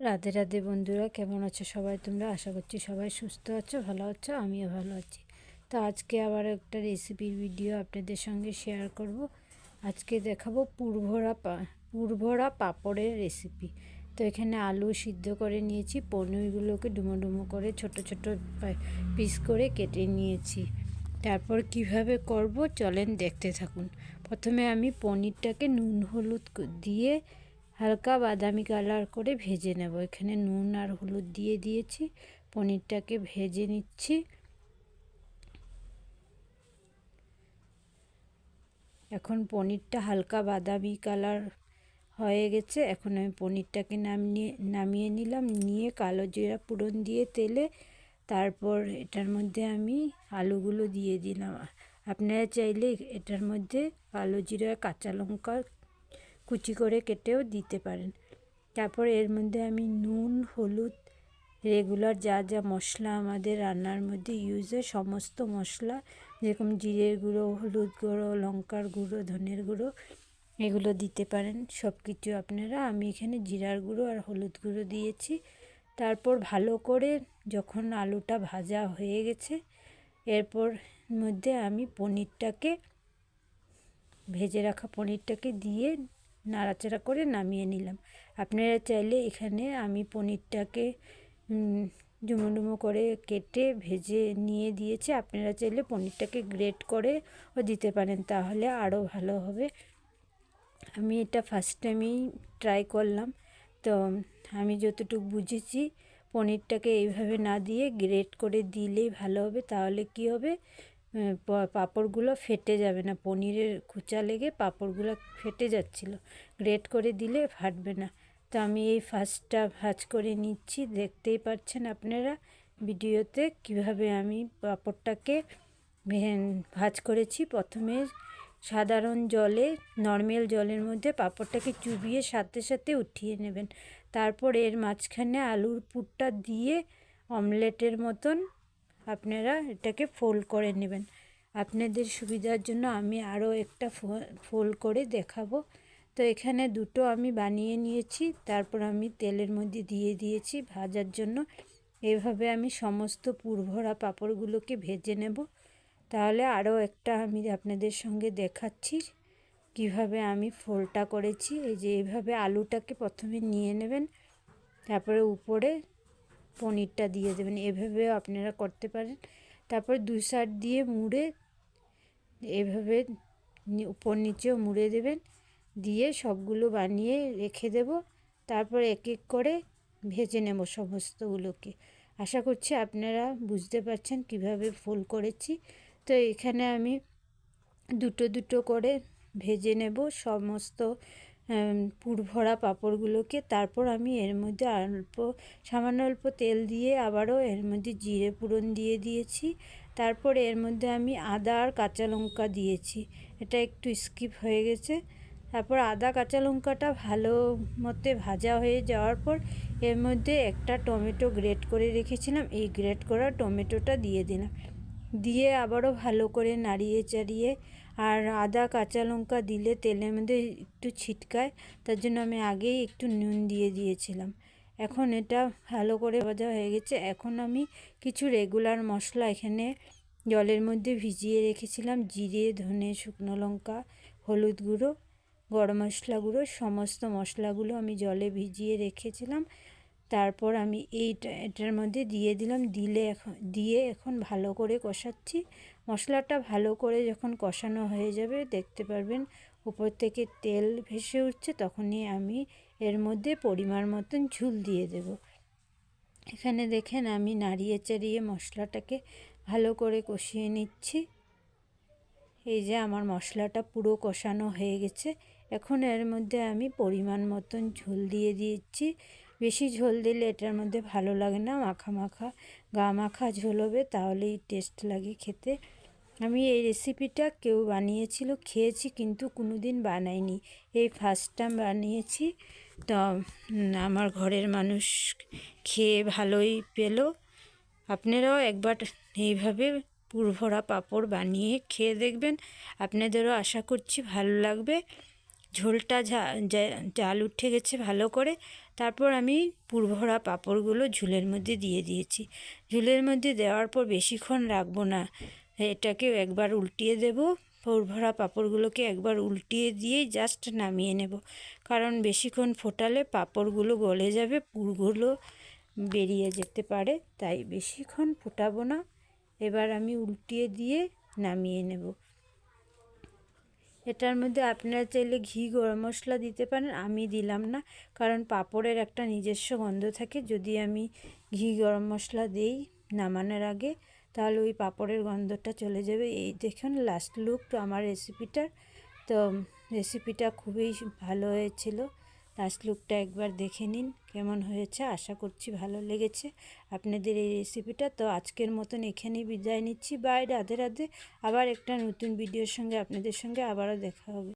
রাধে রাধে বন্ধুরা, কেমন আছো সবাই? তোমরা আশা করছি সবাই সুস্থ আছো, ভালো আছো, আমিও ভালো আছি। তো আজকে আবার একটা রেসিপির ভিডিও আপনাদের সঙ্গে শেয়ার করব। আজকে দেখাবো পুরভরা পুরভরা পাঁপড়ের রেসিপি তো এখানে আলু সিদ্ধ করে নিয়েছি, পনিরগুলোকে ডুমো ডুমো করে ছোট ছোট পিস করে কেটে নিয়েছি। তারপর কীভাবে করব চলেন দেখতে থাকুন। প্রথমে আমি পনিরটাকে নুন, হলুদ দিয়ে হালকা বাদামি কালার করে ভেজে নেব। এখানে নুন আর হলুদ দিয়ে দিয়েছি। পনিরটাকে ভেজে নিচ্ছি। এখন পনিরটা হালকা বাদামি কালার হয়ে গেছে। এখন আমি পনিরটাকে নামিয়ে নামিয়ে নিলাম। নিয়ে কালো জিরা পুরন দিয়ে তেলে তারপর এটার মধ্যে আমি আলুগুলো দিয়ে দিলাম। আপনারা চাইলে এটার মধ্যে কালো জিরা, কাঁচা লঙ্কা কুচি করে কেটেও দিতে পারেন। তারপর এর মধ্যে আমি নুন, হলুদ, রেগুলার যা যা মশলা আমাদের রান্নার মধ্যে ইউজ হয় সমস্ত মশলা, যেরকম জিরের গুঁড়ো, হলুদ গুঁড়ো, লঙ্কার গুঁড়ো, ধনের গুঁড়ো, এগুলো দিতে পারেন। সব কিছু আপনারা, আমি এখানে জিরার গুঁড়ো আর হলুদ গুঁড়ো দিয়েছি। তারপর ভালো করে যখন আলুটা ভাজা হয়ে গেছে, এরপর মধ্যে আমি পনিরটাকে, ভেজে রাখা পনিরটাকে দিয়ে নাড়াচাড়া করে নামিয়ে নিলাম। আপনারা চাইলে এখানে আমি পনিরটাকে ডুমো ডুমো করে কেটে ভেজে নিয়ে দিয়েছি। আপনারা চাইলে পনিরটাকে গ্রেট করে ও দিতে পারেন, তাহলে আরও ভালো হবে। আমি এটা ফার্স্ট টাইমই ট্রাই করলাম। তো আমি যতটুকু বুঝেছি, পনিরটাকে এইভাবে না দিয়ে গ্রেট করে দিলেই ভালো হবে। তাহলে কি হবে? পাঁপড়গুলো ফেটে যাবে না। পনিরের খুচা লেগে পাঁপড়গুলো ফেটে যাচ্ছিল। গ্রেট করে দিলে ফাটবে না। তো আমি এই ফার্স্টটা ভাজ করে নিচ্ছি। দেখতেই পাচ্ছেন আপনারা ভিডিওতে কীভাবে আমি পাঁপড়টাকে ভাজ করেছি। প্রথমে সাধারণ জলে, নর্মাল জলের মধ্যে পাঁপড়টাকে চুবিয়ে সাথে সাথে উঠিয়ে নেবেন। তারপর এর মাঝখানে আলুর পুরটা দিয়ে অমলেটের মতন আপনারা এটাকে ফোল্ড করে নেবেন। আপনাদের সুবিধার জন্য আমি আরও একটা ফোল্ড করে দেখাবো। তো এখানে দুটো আমি বানিয়ে নিয়েছি, তারপর আমি তেলের মধ্যে দিয়ে দিয়েছি ভাজার জন্য। এভাবে আমি সমস্ত পুরভরা পাঁপড়গুলোকে ভেজে নেব। তাহলে আরও একটা আমি আপনাদের সঙ্গে দেখাচ্ছি কীভাবে আমি ফোলটা করেছি। এই যে এইভাবে আলুটাকে প্রথমে নিয়ে নেবেন, তারপরে উপরে পনিরটা দিয়ে দেবেন। এভাবেও আপনারা করতে পারেন। তারপর দুই সাইড দিয়ে মুড়ে এভাবে উপর নিচেও মুড়ে দেবেন। দিয়ে সবগুলো বানিয়ে রেখে দেব। তারপর এক এক করে ভেজে নেব সমস্তগুলোকে। আশা করছি আপনারা বুঝতে পারছেন কীভাবে ফুল করেছি। তো এখানে আমি দুটো দুটো করে ভেজে নেব সমস্ত পুরভরা পাঁপড়গুলোকে, তারপর আমি এর মধ্যে অল্প, সামান্য অল্প তেল দিয়ে আবারও এর মধ্যে জিরে পুরন দিয়ে দিয়েছি। তারপর এর মধ্যে আমি আদা আর কাঁচা লঙ্কা দিয়েছি। এটা একটু স্কিপ হয়ে গেছে। তারপর আদা কাঁচা লঙ্কাটা ভালো মতে ভাজা হয়ে যাওয়ার পর এর মধ্যে একটা টমেটো গ্রেট করে রেখেছিলাম। এই গ্রেট করা টমেটোটা দিয়ে দিলাম। দিয়ে আবারও ভালো করে নাড়িয়ে চাড়িয়ে আর আদা, কাঁচা লঙ্কা দিলে তেলের মধ্যে একটু ছিটকায়, তার জন্য আমি আগেই একটু নুন দিয়ে দিয়েছিলাম। এখন এটা ভালো করে ভাজা হয়ে গেছে। এখন আমি কিছু রেগুলার মশলা এখানে জলের মধ্যে ভিজিয়ে রেখেছিলাম। জিরে, ধনে, শুকনো লঙ্কা, হলুদ গুঁড়ো, গরম মশলা গুঁড়ো, সমস্ত মশলাগুলো আমি জলে ভিজিয়ে রেখেছিলাম। তারপর আমি এইটা, এটার মধ্যে দিয়ে দিলাম, দিলে এখন, দিয়ে এখন ভালো করে কষাচ্ছি। মশলাটা ভালো করে যখন কষানো হয়ে যাবে, দেখতে পারবেন উপর থেকে তেল ভেসে উঠছে, তখনই আমি এর মধ্যে পরিমাণ মতন ঝুল দিয়ে দেব। এখানে দেখেন আমি নাড়িয়ে চাড়িয়ে মশলাটাকে ভালো করে কষিয়ে নিচ্ছি। এই যে আমার মশলাটা পুরো কষানো হয়ে গেছে। এখন এর মধ্যে আমি পরিমাণ মতন ঝোল দিয়ে দিয়েছি বেশি ঝোল দিলে এটার মধ্যে ভালো লাগে না, মাখা মাখা, গা মাখা ঝোল হবে, তাহলেই টেস্ট লাগে খেতে। আমি এই রেসিপিটা কেউ বানিয়েছিল, খেয়েছি কিন্তু কোনো দিন বানাইনি। এই ফার্স্ট টাইম বানিয়েছি, তো আমার ঘরের মানুষ খেয়ে ভালোই পেল। আপনারাও একবার এইভাবে পুরভরা পাঁপড় বানিয়ে খেয়ে দেখবেন। আপনাদেরও আশা করছি ভালো লাগবে। ঝোলটা ঝাল উঠে গেছে ভালো করে। তারপর আমি পুরভরা পাঁপড়গুলো ঝুলের মধ্যে দিয়ে দিয়েছি। ঝুলের মধ্যে দেওয়ার পর বেশিক্ষণ রাখব না। এটাকে একবার উল্টিয়ে দেব। পুরভরা পাঁপড়গুলোকে একবার উল্টিয়ে দিয়েই জাস্ট নামিয়ে নেব। কারণ বেশিক্ষণ ফোটালে পাঁপড়গুলো গলে যাবে, পুরগুলো বেরিয়ে যেতে পারে, তাই বেশিক্ষণ ফোটাবো না। এবার আমি উল্টিয়ে দিয়ে নামিয়ে নেব। এটার মধ্যে আপনারা চাইলে ঘি, গরম মশলা দিতে পারেন, আমি দিলাম না। কারণ পাপড়ের একটা নিজস্ব গন্ধ থাকে। যদি আমি ঘি, গরম মশলা দেই নামানোর আগে, তাহলে ওই পাপড়ের গন্ধটা চলে যাবে। এই দেখুন লাস্ট লুক আমার রেসিপিটার তো রেসিপিটা খুবই ভালো হয়েছিল। লাস্ট লুকটা একবার দেখে নিন, কেমন হয়েছে? আশা করছি ভালো লেগেছে। আপনাদের এই রেসিপিটা তো আজকের মতন এখানেই বিদায় নিচ্ছি। বাই রাধে রাধে। আবার একটা নতুন ভিডিওর সঙ্গে, আপনাদের সঙ্গে আবারও দেখা হবে।